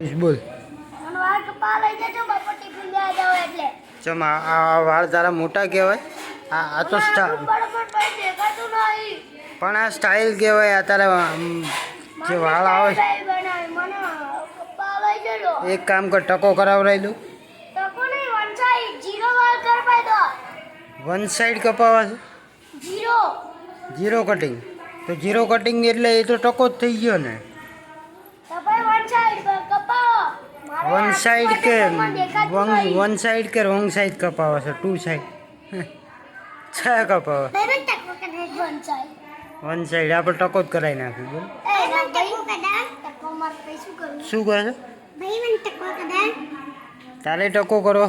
બોલ. મને વાળ કપા લઈ જજો બાપા ટિફિન દેવા જાવ એટલે. ચમ આ વાળ તારા મોટા કહેવાય? આ આ તો સ્ટા બરાબર ભાઈ દેખાતું નહીં. પણ આ સ્ટાઇલ કહેવાય આ તારા જે વાળ આવે છે એક કામ કર ટકો કરાવરાઈ દઉં. વન સાઈડ કપાવા છે? જીરો. કટિંગ તો જીરો કટિંગ એટલે એ તો ટકો જ થઈ ગયો ને તો ભાઈ વંચાઈ કપાવો મારે વન સાઈડ કે વન વન સાઈડ કે રોંગ સાઈડ કપાવે છે ટુ સાઈડ છ કપાવા. ભાઈ વન સાઈડ આપણે ટકો જ કરાવી નાખ્યું બોલ. ભાઈ શું કરું? કહે છે? ભાઈ ટકો તારે ટકો કરો?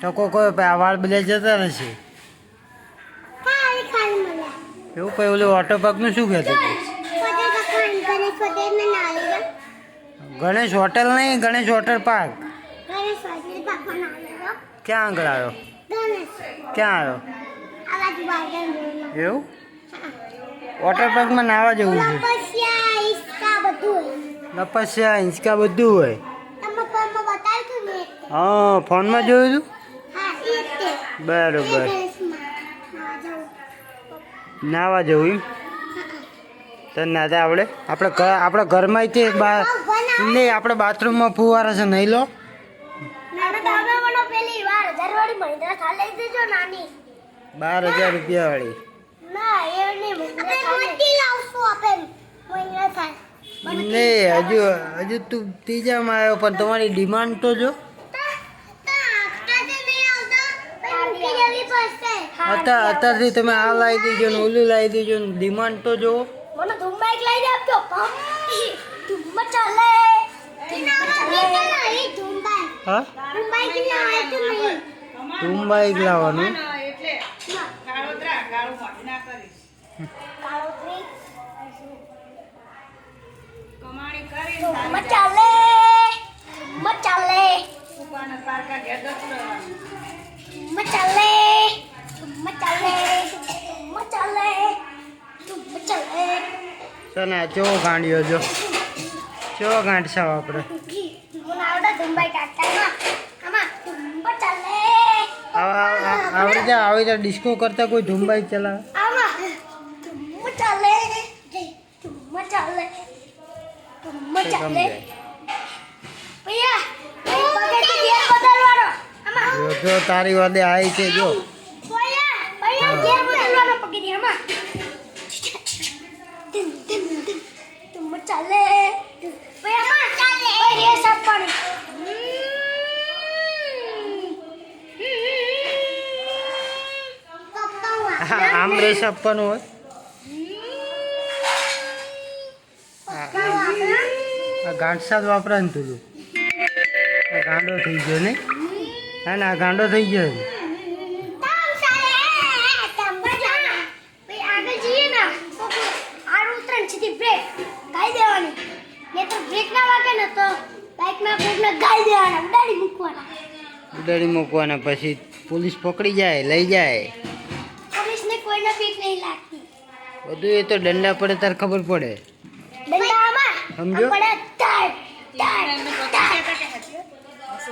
ટકો કરો પછી આ વાળ બધા જતા મને. એવું પછી ઓલું વોટર પાર્કનું શું કહેતો? ગણેશ હોટલ નહીં ગણેશ વોટર પાર્ક. ક્યાં આગળ આવ્યો? ક્યાં આવ્યો? એવું? વોટર પાર્કમાં નાવા જવું છે. તપસ્યા હિંચકા બધું હોય. હા ફોનમાં જોયું હતું બરોબર. નાવા જવું. નાવા જવું એમ? તો ના તો આપણે આપણે આપણા ઘરમાં તે બા નહીં આપણે બાથરૂમમાં ફુવારા છે નહીં લો. નાના તમે મને પેલી વાર હજાર વાળી મહિન્દ્રા થાળ લઈ દેજો નાની. બાર હજાર રૂપિયા વાળી નહીં હજુ હજુ તું ત્રીજામાં આવ્યો પણ તમારી ડિમાન્ડ તો જો. અત્યાર અત્યારથી તમે આ લાવી દેજો ને ઓલું લાવી દેજો ને ડિમાન્ડ તો જો મને ધુમ્મા એક લઈ આપજો. ધુમ્મા ચાલે. હા? તું બાઈક લાવવાનું? ચેવો ગાંડિયો જો. ચેવો ગાંઠ છે આપણે આવડે મચાલે આવા- રીતે ડિસ્કો કરતા કોઈ ધુંબાઈ ચલાવે. જો જો, તારી વાદે આવી છે, જો. ભૈયા આમાં રેસ આપવાની હોય. આ ગાંઠ સાથ વાપરા ને તું. આ ગાંડો થઈ ગયો ને? ના ના આ ગાંડો થઈ ગયો. આગળ જઈએ ને. આડું ઉતરણ સીધી બ્રેક ખાઈ દેવાની. ને તો બ્રેક ના વાગે ને તો બાઇકના બ્રેકને ગાઈ દેવાના ઉડાડી મૂકવાના. ઉડાડી મૂકવાના પછી પોલીસ પકડી જાય લઈ જાય. પોલીસને કોઈને પીક નહીં લાગતી. બધું એ તો દંડા પડે તાર ખબર પડે. દંડામાં સમજો? આપણે તાર ટાઈટ